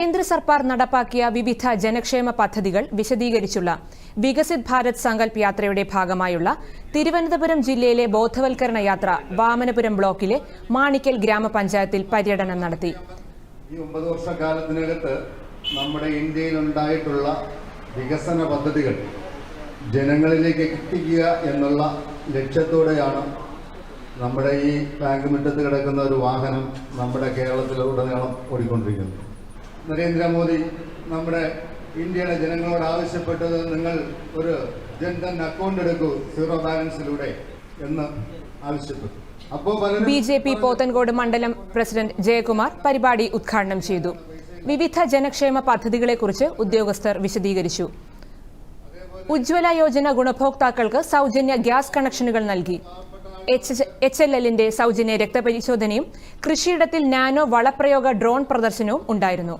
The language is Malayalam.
കേന്ദ്ര സർക്കാർ നടപ്പാക്കിയ വിവിധ ജനക്ഷേമ പദ്ധതികൾ വിശദീകരിച്ചുള്ള വികസിത് ഭാരത് സങ്കല്പ് യാത്രയുടെ ഭാഗമായുള്ള തിരുവനന്തപുരം ജില്ലയിലെ ബോധവൽക്കരണ യാത്ര വാമനപുരം ബ്ലോക്കിലെ മാണിക്കൽ ഗ്രാമപഞ്ചായത്തിൽ പര്യടനം നടത്തി. ഈ ഒമ്പത് വർഷക്കാലത്തിനകത്ത് നമ്മുടെ ഇന്ത്യയിൽ ഉണ്ടായിട്ടുള്ള വികസന പദ്ധതികൾ ജനങ്ങളിലേക്ക് എത്തിക്കുക എന്നുള്ള ലക്ഷ്യത്തോടെയാണ് നമ്മുടെ ഈ ബാങ്ക് മുറ്റത്ത് കിടക്കുന്ന ഒരു വാഹനം നമ്മുടെ കേരളത്തിലുടനീളം ഓടിക്കൊണ്ടിരിക്കുന്നത്. നരേന്ദ്രമോദി നമ്മുടെ ഇന്ത്യയിലെ ജനങ്ങളോട് ആവശ്യപ്പെട്ടത് നിങ്ങൾ ഒരു ജൻധൻ അക്കൗണ്ട് എടുക്കൂ സീറോ ബാലൻസിലൂടെ എന്ന് ആവശ്യപ്പെട്ടു. ബി ജെ പി പോത്തൻകോട് മണ്ഡലം പ്രസിഡന്റ് ജയകുമാർ പരിപാടി ഉദ്ഘാടനം ചെയ്തു. വിവിധ ജനക്ഷേമ പദ്ധതികളെ കുറിച്ച് ഉദ്യോഗസ്ഥർ വിശദീകരിച്ചു. ഉജ്ജ്വല യോജന ഗുണഭോക്താക്കൾക്ക് സൗജന്യ ഗ്യാസ് കണക്ഷനുകൾ നൽകി. എച്ച് എൽ എല്ലിന്റെ സൗജന്യ രക്തപരിശോധനയും കൃഷിയിടത്തിൽ നാനോ വളപ്രയോഗ ഡ്രോൺ പ്രദർശനവും ഉണ്ടായിരുന്നു.